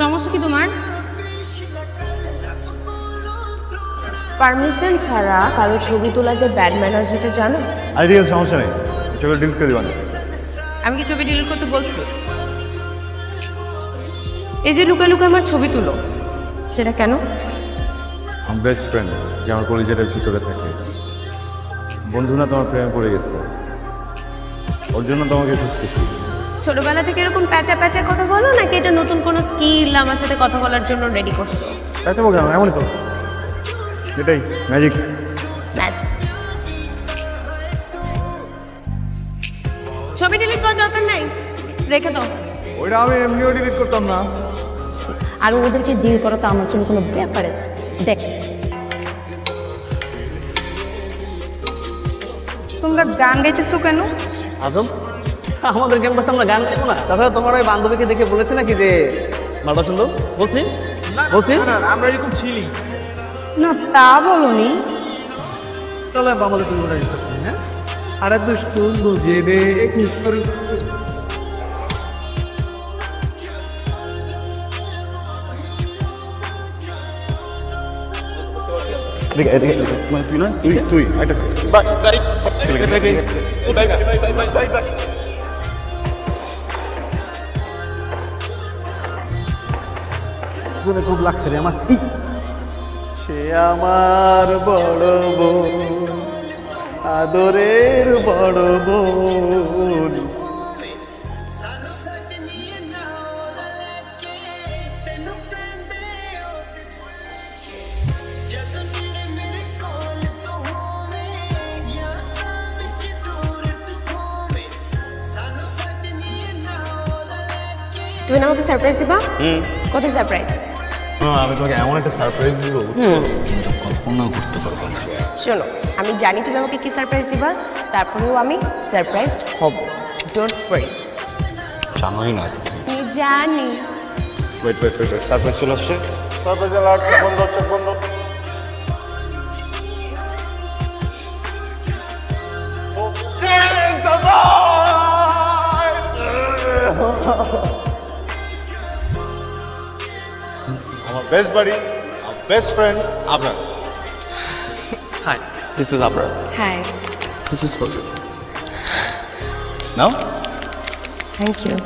সমস্যা কি তোমার পারমিশন ছাড়া কারও ছবি তোলা যে ব্যাড ম্যানার সেটা জানো? আইডিয়াল সমস্যা নেই। ছবি ডিলিট করে দিবা আমি কি ছবি ডিলিট করতে বলছি? এই যে লুকা লুকা আমার ছবি তুলো সেটা কেন? আমার বেস্ট ফ্রেন্ড যে আমার কলেজের ভিতরে থাকে। বন্ধু না তোমার প্রেমে পড়ে গেছে। ওর জন্য তোমাকে খুঁজতেছি। ছোটবেলা থেকে এরকম প্যাচা প্যাচা কথা বলো নাকি এটা নতুন কোনো স্কিল আমার সাথে কথা বলার জন্য রেডি করছ? তাই তো কেন এমনই তো। এটাই ম্যাজিক ম্যাচ ছবি ডিলিট করার দরকার নাই রেখে দাও। ওইটা আমি এমনিও ডিলিট করতাম না। আর ওদেরকে ডিল করা তো আমার জন্য কোনো ব্যাপারে দেখ। তোমরা গান গাইতেছো কেন? আদম আমাদের ক্যাম্পাসে আমরা গান গাইবো না। তাছাড়া তোমার ওই বান্ধবীকে দেখে বলেছে নাকি যে মালটা সুন্দর বলছি? বলছি? আমরা এরকম ছিলি। না তা বলনি। তাহলে আমাদের তুমি ওটা হ্যাঁ? আরে দুষ্টু বুঝে রে মানে না? তুই তুই খুব লাগছে রে আমার সে আমার বড় বোন, আদরের বড় বোন। তুমি না আমাকে সারপ্রাইজ দিবা কত সারপ্রাইজ আমি তোমাকে এমন একটা সারপ্রাইজ দিব কল্পনাও করতে পারব না। শোনো আমি জানি তুমি আমাকে কি সারপ্রাইজ দিবা তারপরেও আমি সারপ্রাইজ হব। ডোন্ট ওয়ারি জানোই না। আমি জানি। ওয়েট ওয়েট ওয়েট সারপ্রাইজ চলে আসছে? সারপ্রাইজ অ্যালার্ট বন্ধ চোখ বন্ধ। আমার বেস্ট বাড়ি বেস্ট ফ্রেন্ড আপনার হাই দিস ইজ আপনার হ্যাঁ this is for now thank you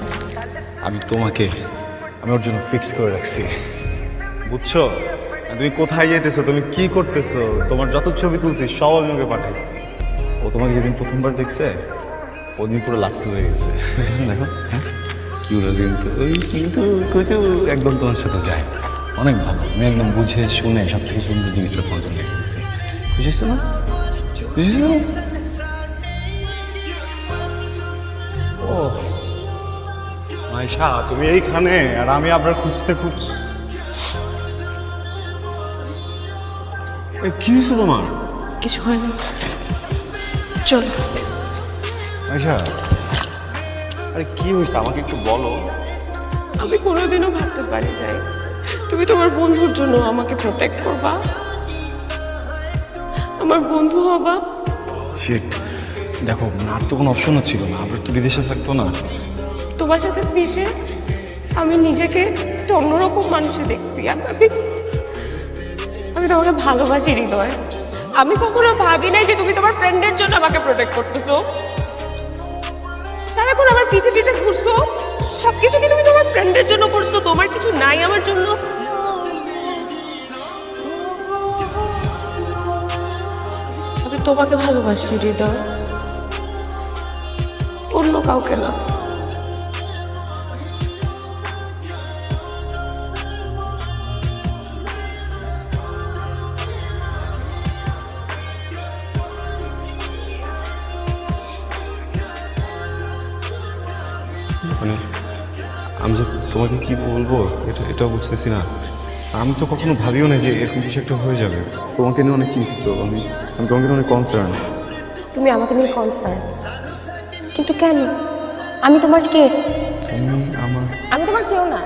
আমি তোমাকে আমি ওর জন্য ফিক্স করে রাখছি। বুঝছ? তুমি কোথায় যেতেছো? তুমি কি করতেছো? তোমার যত ছবি তুলছি সব আমি ওকে পাঠাইছি। ও তোমাকে যেদিন প্রথমবার দেখছে ওদিন পুরো লাট্টু হয়ে গেছে। দেখো হ্যাঁ? কিউট কিন্তু ওই কিন্তু কিন্তু একদম তোমার সাথে যায়। অনেক ভালো। আমি একদম বুঝে শুনে সব থেকে সুন্দর জিনিসটা তোমার জন্য বুঝেছ না? বুঝেছ? ও মাইশা তুমি এইখানে আর আমি আপনার খুঁজতে খুঁজছি কি হয়েছে তোমার? কিছু হয় না চল। মাইশা আরে কি হয়েছে? আমাকে একটু বলো। আমি কোনোদিনও ভাবতে পারি নাই। তুমি তোমার বন্ধুর জন্য আমাকে প্রোটেক্ট করবা। আমার বন্ধু হবা। শিট দেখো আর তো কোনো অপশনও ছিল না। আমরা তো বিদেশে থাকতো না। তোমার সাথে মিশে আমি নিজেকে একটা অন্যরকম মানুষে দেখছি। আমি আমি তোমাকে ভালোবাসি হৃদয়। আমি কখনো ভাবি নাই যে তুমি তোমার ফ্রেন্ডের জন্য আমাকে প্রোটেক্ট করতেছো। সারাক্ষণ আমার পিছে পিছে ঘুরছো? সব কিছু কি তুমি তোমার ফ্রেন্ডের জন্য করছ? তোমার কিছু নাই আমার জন্য? আমি তোমাকে ভালোবাসি, হৃদয়। অন্য কাউকে না। মানে আমি যে তোমাকে কি বলব? এটা এটাও বুঝতেছি না। আমি তো কখনো ভাবিও না যে এরকম কিছু একটা হয়ে যাবে। তোমাকে নিয়ে অনেক চিন্তিত আমি আমি তোমাকে নিয়ে অনেক কনসার্ন তুমি আমাকে নিয়ে কনসার্ন কিন্তু কেন? আমি তোমার কে? তুমি আমার আমি তোমার কেউ না।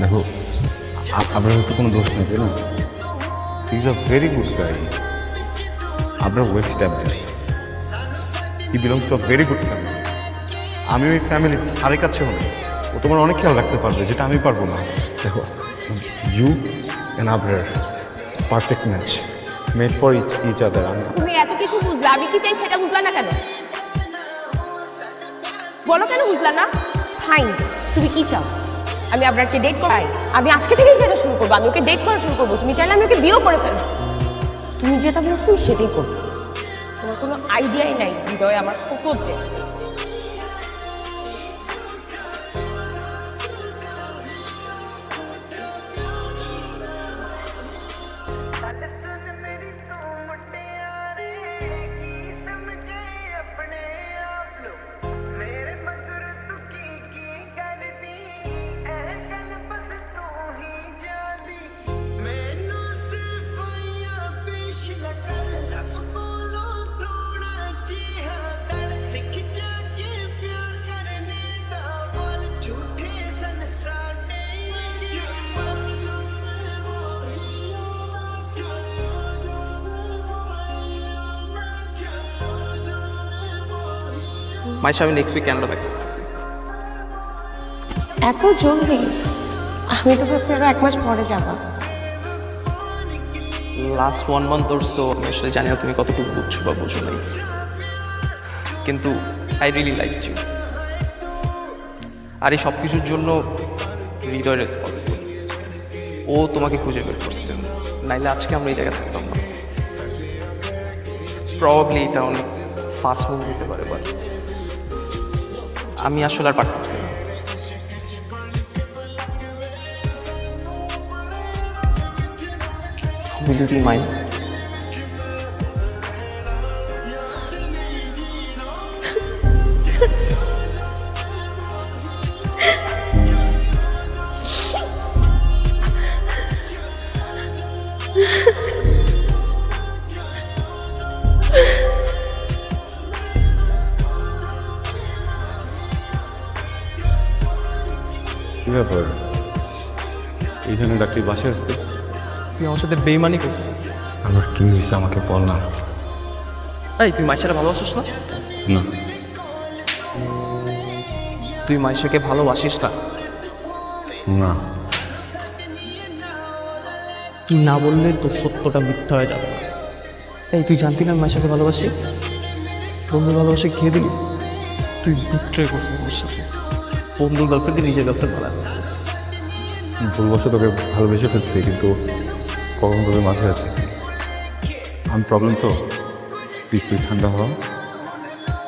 দেখো আপনার হয়তো কোনো দোষ নেই না? Is a very good guy আপনার well established he belongs to a very good family আমি ওই ফ্যামিলি আরেক কাছে হলে ও তোমার অনেক খেয়াল রাখতে পারবে যেটা আমি পারব না। দেখো you and Abrar perfect match made for each each other আমি তুমি এত কিছু বুঝলা আমি কি চাই সেটা বুঝলা না কেন? বলো কেন বুঝলা না? ফাইন তুমি কি চাও? আমি আপনাকে ডেট করাই আমি আজকে থেকেই সেটা শুরু করব আমি ওকে ডেট করা শুরু করব। তুমি চাইলে আমি ওকে বিয়েও করে ফেলব। তুমি যেটা বলো তুমি সেটাই করবে। তোমার কোনো আইডিয়াই নাই হৃদয় আমার কত যে ਗੱਲ ਸੁਣ ਮੇਰੀ ਤੂੰ ਮੁਟਿਆਰੇ ਕੀ ਸਮਝੇ ਆਪਣੇ ਆਪ ਨੂੰ? ਮੇਰੇ ਮਗਰ ਤੂੰ ਕੀ ਕੀ ਕਰਦੀ? ਇਹ ਗੱਲ ਬਸ ਤੂੰ ਹੀ ਜਾਣਦੀ। ਮੈਨੂੰ ਸਿਫਾਈਆਂ ਪੇਸ਼ ਨਾ ਰੱਬ ਕੋਲੋਂ মাইশা আমি নেক্সট উইক ক্যানাডা ব্যাক করতেছি এত জলদি? আমি তো ভাবছি আরও এক মাস পরে যাবা। লাস্ট ওয়ান মান্থ ওর সো আমি আসলে জানি না তুমি কতটুকু বুঝছ বা বুঝো নাই। কিন্তু আই রিয়েলি লাইক ইউ আর এই সব কিছুর জন্য হৃদয় রেসপন্সিবল ও তোমাকে খুঁজে বের করছে। নাইলে আজকে আমরা এই জায়গায় থাকতাম না। প্রবাবলি এটা অনেক ফাস্ট মুভ হতে পারে বাট আমি আসলে আর পারতেছি না। খুবই দুটি মাইন্ড কী ব্যাপার? এইখানে ডাক্তার বাসে আসতে? তুই আমার সাথে বেইমানি করছিস। আমার কি হয়েছে আমাকে বল না। এই তুই মাইশারে ভালোবাসিস না? না। তুই মাইশাকে ভালোবাসিস না? না। তুই না বললে তোর সত্যটা মিথ্যা হয়ে যাবে। এই তুই জানতি না মাইশাকে ভালোবাসি? বন্ধুর ভালোবাসে খেয়ে দিলি তুই বিট্রয় করছিস আমার সাথে। বন্ধুর গার্লফ্রেন্ডকে নিজের গার্লফ্রেন্ড বানাচ্ছিস। ভুলবশত তোকে ভালোবেসে ফেলছি কিন্তু কখন তোদের মাঝে আছে? আমি প্রবলেম তো। প্লিজ তুই ঠান্ডা হওয়া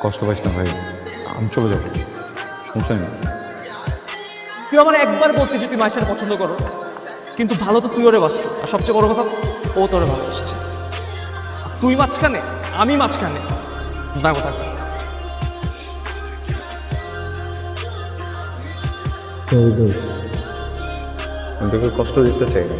কষ্ট পাইস না ভাই। আমি চলে যাব। সমস্যা নেই। তুই আমার একবার বলতে যদি মায়ের পছন্দ করো কিন্তু ভালো তো তুই ওরে বাসছিস আর সবচেয়ে বড় কথা ও তোরে ভালোবাসছে। তুই মাঝখানে আমি মাঝখানে। না কথা আমি কষ্ট দিতে চাই না